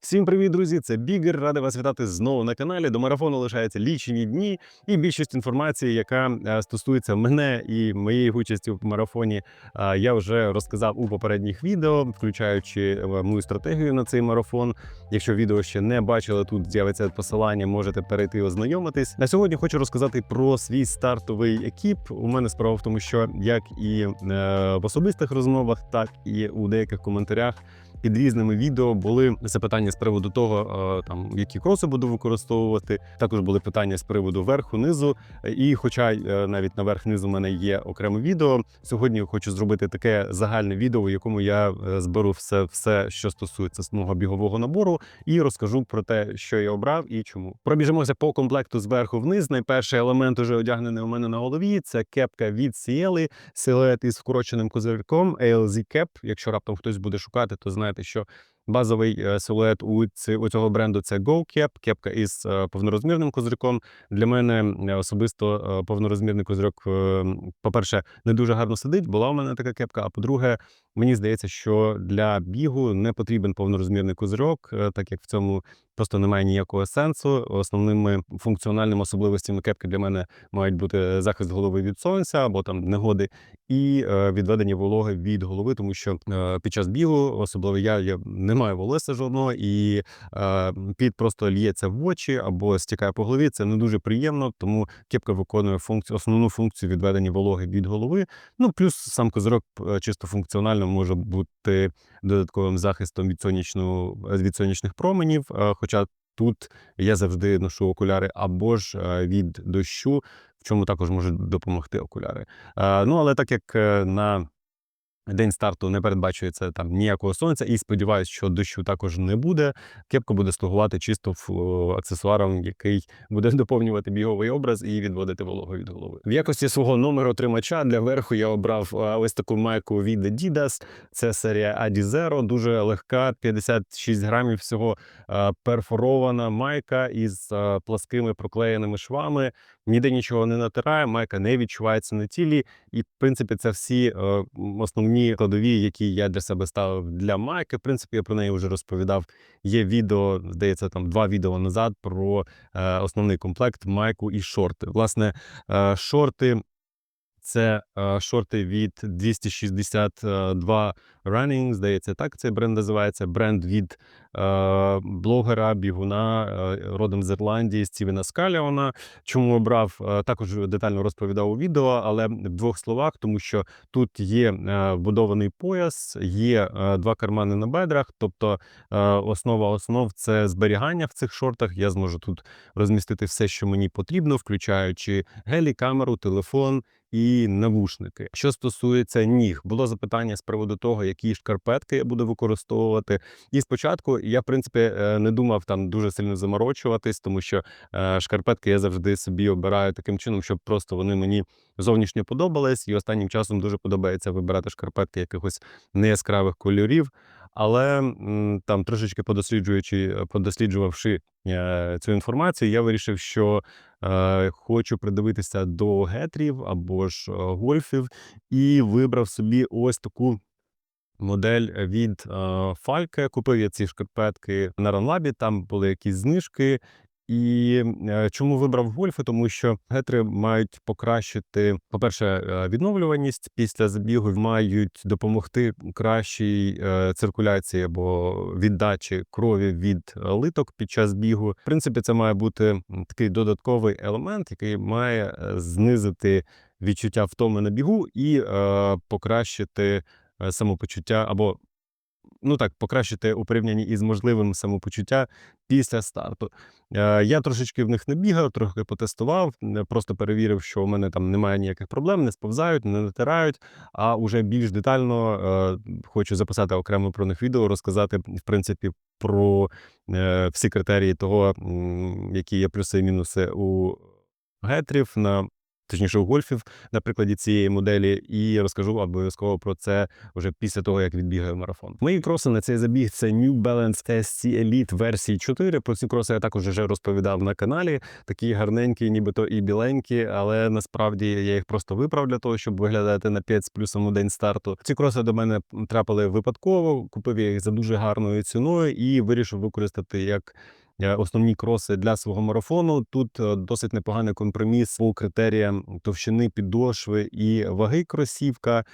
Всім привіт, друзі! Це Бігер. Радий вас вітати знову на каналі. До марафону лишаються лічені дні, і більшість інформації, яка е, стосується мене і моєї участі в марафоні, е, я вже розказав у попередніх відео, включаючи е, мою стратегію на цей марафон. Якщо відео ще не бачили, тут з'явиться посилання, можете перейти ознайомитись. На сьогодні хочу розказати про свій стартовий екіп. У мене справа в тому, що як і в особистих розмовах, так і у деяких коментарях під різними відео були запитання з приводу того, е, там які кроси буду використовувати. Також були питання з приводу верху, низу. І, хоча е, навіть на верх низу у мене є окреме відео, сьогодні хочу зробити таке загальне відео, в якому я е, зберу все, все, що стосується мого бігового набору, і розкажу про те, що я обрав і чому. Пробіжимося по комплекту зверху вниз. Найперший елемент уже одягнений у мене на голові. Це кепка від Сіели, силует із вкороченим козирком, ALZ Cap. Якщо раптом хтось буде шукати, то знаєте, що базовий е, силует у, ці, у цього бренду це GoCap, кепка із е, повнорозмірним козирком. Для мене е, особисто повнорозмірний козирок, е, по-перше, не дуже гарно сидить. Була у мене така кепка. А по-друге, мені здається, що для бігу не потрібен повнорозмірний козирок, е, так як в цьому просто немає ніякого сенсу. Основними функціональними особливостями кепки для мене мають бути захист голови від сонця або там негоди, і е, відведення вологи від голови, тому що е, під час бігу, особливо я, я не маю волосся жодного, і під просто л'ється в очі або стікає по голові. Це не дуже приємно, тому кепка виконує функцію, основну функцію відведення вологи від голови. Ну плюс сам козирок чисто функціонально може бути додатковим захистом від від сонячних променів. е, Хоча тут я завжди ношу окуляри або ж е, від дощу, в чому також можуть допомогти окуляри. Е, Ну але так як на День старту не передбачується там ніякого сонця, і сподіваюся, що дощу також не буде. Кепка буде слугувати чисто аксесуаром, який буде доповнювати біговий образ і відводити вологу від голови. В якості свого номеру тримача для верху я обрав ось таку майку від Adidas. Це серія Adi Zero, дуже легка, 56 грамів всього перфорована майка із пласкими проклеєними швами. Ніде нічого не натирає, майка не відчувається на тілі. І, в принципі, це всі е, м, основні кладові, які я для себе ставив для майки. В принципі, я про неї вже розповідав. Є відео, здається, там два відео назад про е, основний комплект майку і шорти. Власне, е, шорти. Це е, шорти від 262 Running, здається, так цей бренд називається. Бренд від е, блогера, бігуна е, родом з Ірландії Стівена Скаліона. Чому обрав? Е, також детально розповідав у відео, але в двох словах, тому що тут є е, вбудований пояс, є е, два кармани на бедрах. Тобто е, основа основ це зберігання в цих шортах. Я зможу тут розмістити все, що мені потрібно, включаючи гелі, камеру, телефон і навушники. Що стосується ніг, було запитання з приводу того, які шкарпетки я буду використовувати. І спочатку я, в принципі, е, не думав там дуже сильно заморочуватись, тому що е, шкарпетки я завжди собі обираю таким чином, щоб просто вони мені зовнішньо подобались. І останнім часом дуже подобається вибирати шкарпетки якихось неяскравих кольорів. Але там трошечки подосліджуючи, подосліджувавши е, цю інформацію, я вирішив, що хочу придивитися до гетрів або ж е, гольфів, і вибрав собі ось таку модель від е, Фальке. Купив я ці шкарпетки на Ранлабі, там були якісь знижки. І е, чому вибрав гольфи? Тому що гетри мають покращити, по-перше, е, відновлюваність після забігу, мають допомогти кращій е, циркуляції або віддачі крові від литок під час бігу. В принципі, це має бути такий додатковий елемент, який має знизити відчуття втоми на бігу і покращити самопочуття або ну так, покращити у порівнянні із можливим самопочуття після старту. Е, Я трошечки в них не бігав, трохи потестував, просто перевірив, що у мене там немає ніяких проблем, не сповзають, не натирають. А уже більш детально е, хочу записати окремо про них відео, розказати в принципі про е, всі критерії того, які є плюси і мінуси у гетрів на точніше у гольфів на прикладі цієї моделі, і розкажу обов'язково про це вже після того, як відбігаю марафон. Мої кроси на цей забіг це New Balance SC Elite версії 4. Про ці кроси я також вже розповідав на каналі. Такі гарненькі, нібито і біленькі, але насправді я їх просто виправ для того, щоб виглядати на 5 з плюсом у день старту. Ці кроси до мене трапили випадково. Купив я їх за дуже гарною ціною і вирішив використати як. Е, Основні кроси для свого марафону тут е, досить непоганий компроміс по критеріям товщини підошви і ваги кросівка.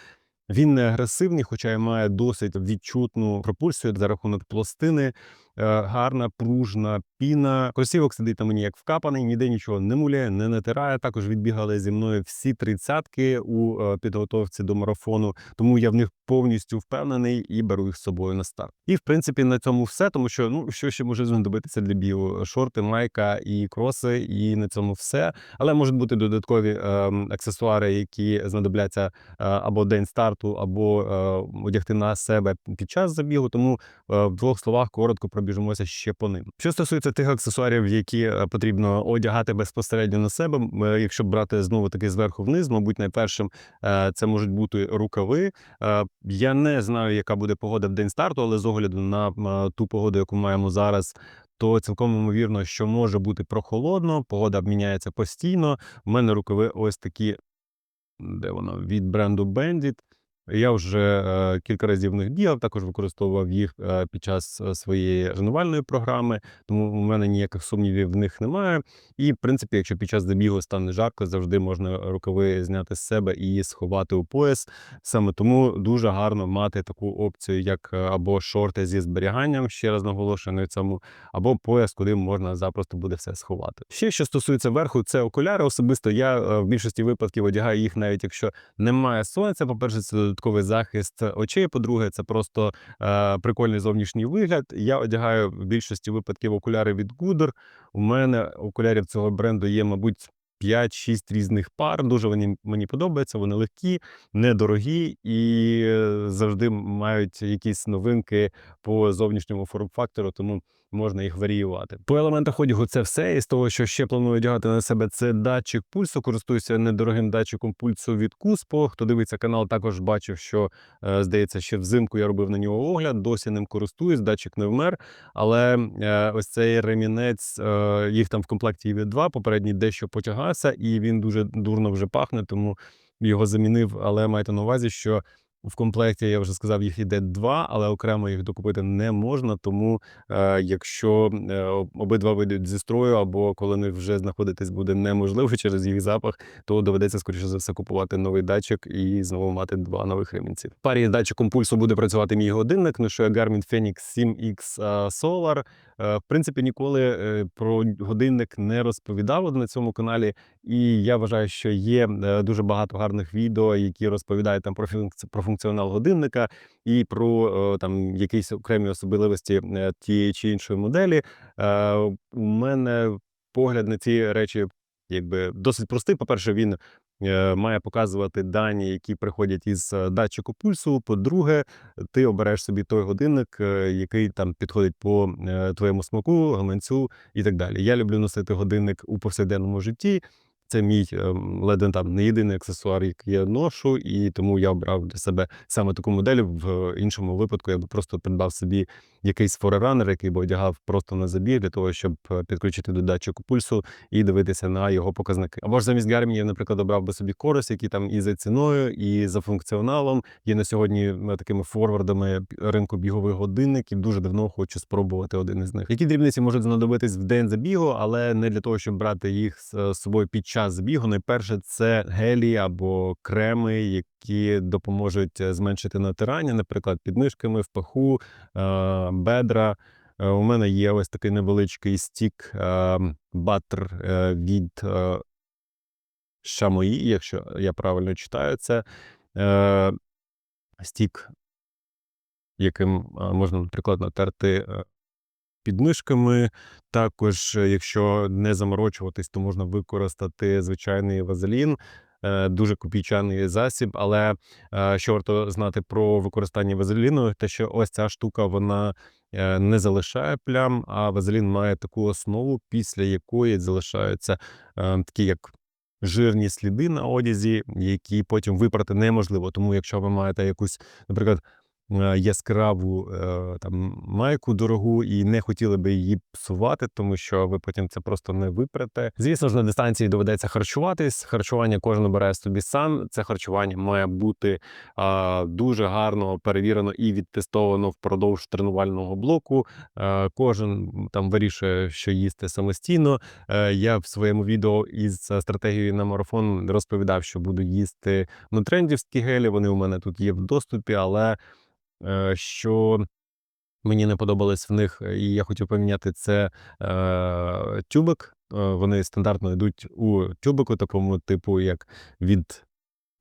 Він не агресивний, хоча й має досить відчутну пропульсію за рахунок пластини. Е, Гарна пружна піна. Кросівок сидить на мені як вкапаний, ніде нічого не муляє, не натирає. Також відбігали зі мною всі тридцятки у е, підготовці до марафону, тому я в них повністю впевнений і беру їх з собою на старт. І в принципі на цьому все, тому що ну що ще може знадобитися для бігу? Шорти, майка і кроси, і на цьому все. Але можуть бути додаткові е, аксесуари, які знадобляться е, або день старту, або е, одягти на себе під час забігу. Тому е, в двох словах коротко пробіжимося ще по ним. Що стосується тих аксесуарів, які е, потрібно одягати безпосередньо на себе, е, якщо брати знову таки зверху вниз, мабуть, найпершим е, це можуть бути рукави. Я не знаю, яка буде погода в день старту, але з огляду на ту погоду, яку маємо зараз. То цілком ймовірно, що може бути прохолодно, погода міняється постійно. У мене рукави ось такі, де воно від бренду Bandit. Я вже е, кілька разів них бігав, також використовував їх е, під час е, своєї тренувальної програми, тому у мене ніяких сумнівів в них немає. І, в принципі, якщо під час забігу стане жарко, завжди можна рукави зняти з себе і сховати у пояс. Саме тому дуже гарно мати таку опцію, як або шорти зі зберіганням, ще раз наголошую на цьому, або пояс, куди можна запросто буде все сховати. Ще що стосується верху, це окуляри. Особисто я в більшості випадків одягаю їх, навіть якщо немає сонця. По-перше, це додатковий захист очей. По-друге, це просто е, прикольний зовнішній вигляд. Я одягаю в більшості випадків окуляри від Гудер. У мене окулярів цього бренду є, мабуть. 5-6 різних пар. Дуже вони мені подобаються. Вони легкі, недорогі і е, завжди мають якісь новинки по зовнішньому форм-фактору, тому можна їх варіювати. По елементах одягу це все. І з того, що ще планую одягати на себе, це датчик пульсу. Користуюся недорогим датчиком пульсу від Куспо. Хто дивиться канал, також бачив, що е, здається, ще взимку я робив на нього огляд. Досі ним користуюсь. Датчик не вмер. Але е, ось цей ремінець, е, їх там в комплекті є два. Попередній дещо потягався, і він дуже дурно вже пахне, тому його замінив. Але майте на увазі, що в комплекті я вже сказав, їх іде два, але окремо їх докупити не можна. Тому е, якщо е, обидва вийдуть зі строю, або коли них вже знаходитись буде неможливо через їх запах, то доведеться скоріше за все купувати новий датчик і знову мати два нових ремінці. В парі з датчиком пульсу буде працювати мій годинник. Ну що я Garmin Fenix 7X е, Solar. Е, В принципі, ніколи е, про годинник не розповідав на цьому каналі, і я вважаю, що є е, дуже багато гарних відео, які розповідають там про про функціонал годинника і про там якісь окремі особливості тієї чи іншої моделі. У мене погляд на ці речі якби досить простий. По-перше, він е, має показувати дані, які приходять із е, датчику пульсу. По-друге, ти обереш собі той годинник, е, який там підходить по е, твоєму смаку, гаманцю і так далі. Я люблю носити годинник у повсякденному житті. Це мій е, ледве там не єдиний аксесуар, який я ношу, і тому я обрав для себе саме таку модель. В іншому випадку я би просто придбав собі якийсь фореранер, який би одягав просто на забіг для того, щоб е, підключити до датчику пульсу і дивитися на його показники. Або ж замість Garmin я, наприклад, обрав би собі Корос, який там і за ціною, і за функціоналом є на сьогодні е, такими форвардами ринку бігових годинників. Дуже давно хочу спробувати один із них. Які дрібниці можуть знадобитись в день забігу, але не для того, щоб брати їх з е, собою під час забігу. Найперше це гелі або креми, які допоможуть е, зменшити натирання, наприклад, підмишками в паху, е, бедра. Е, У мене є ось такий невеличкий стік баттер е, від Шамої, якщо я правильно читаю це. Стік, яким можна, наприклад, натерти підмишками. Також, е, якщо не заморочуватись, то можна використати звичайний вазелін. Е, Дуже копійчаний засіб, але е, що варто знати про використання вазеліну, те, що ось ця штука вона не залишає плям, а вазелін має таку основу, після якої залишаються такі як жирні сліди на одязі, які потім випрати неможливо. Тому, якщо ви маєте якусь, наприклад, яскраву е, там майку дорогу і не хотіли би її псувати, тому що ви потім це просто не випрете. Звісно ж, на дистанції доведеться харчуватись. Харчування кожен бере собі сам. Це харчування має бути а, дуже гарно перевірено і відтестовано впродовж тренувального блоку. Е, Кожен там вирішує, що їсти самостійно. Е, Я в своєму відео із е, стратегією на марафон розповідав, що буду їсти нутрендівські гелі. Вони у мене тут є в доступі, але е, що мені не подобалось в них, е, і я хотів поміняти це е, тюбик. Е, Вони стандартно йдуть у тюбику, такому типу, як від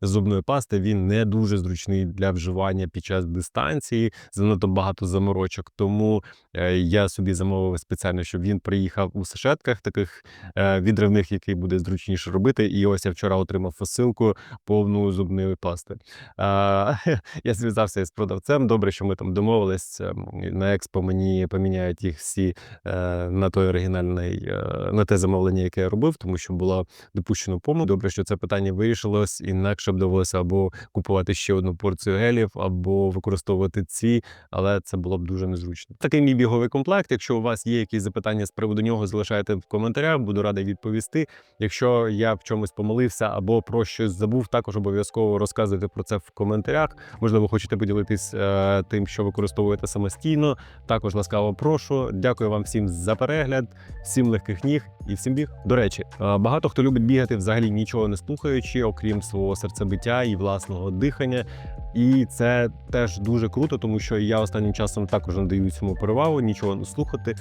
зубної пасти. Він не дуже зручний для вживання під час дистанції, занадто багато заморочок. Тому е, я собі замовив спеціально, щоб він приїхав у сашетках таких е, відривних, який буде зручніше робити. І ось я вчора отримав посилку повну зубної пасти. Я зв'язався із продавцем. Добре, що ми там домовились. ем, На експо мені поміняють їх всі е, на той оригінальний, е, на те замовлення, яке я робив, тому що було допущено помилку. Добре, що це питання вирішилось, інакше б довелося або купувати ще одну порцію гелів, або використовувати ці, але це було б дуже незручно. Такий мій біговий комплект. Якщо у вас є якісь запитання з приводу нього, залишайте в коментарях, буду радий відповісти. Якщо я в чомусь помилився або про щось забув, також обов'язково розказуйте про це в коментарях. Можливо, хочете поділитись е, тим, що використовуєте самостійно. Також ласкаво прошу. Дякую вам всім за перегляд, всім легких ніг і всім біг. До речі, е, багато хто любить бігати взагалі нічого не слухаючи, окрім свого серцебиття і власного дихання. І це теж дуже круто, тому що я останнім часом також надаю цьому перевагу, нічого не слухати.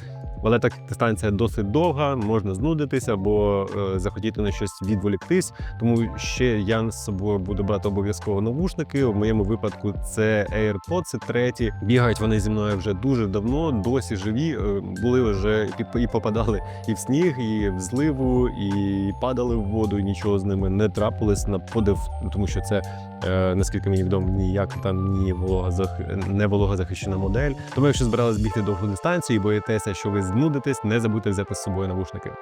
Але так дистанція досить довга, можна знудитися або е, захотіти на щось відволіктись. Тому ще я з собою буду брати обов'язково навушники. В моєму випадку це AirPods, треті. Бігають вони зі мною вже дуже давно, досі живі. Е, Були вже і, попадали і в сніг, і в зливу, і падали в воду. і Нічого з ними не трапилось на подив, тому що це. е, Наскільки мені відомо, ніяк там ні волога не вологозахищена модель. Тому, якщо збирались бігти довгу дистанцію і боїтеся, що ви знудитесь, не забудьте взяти з собою навушники.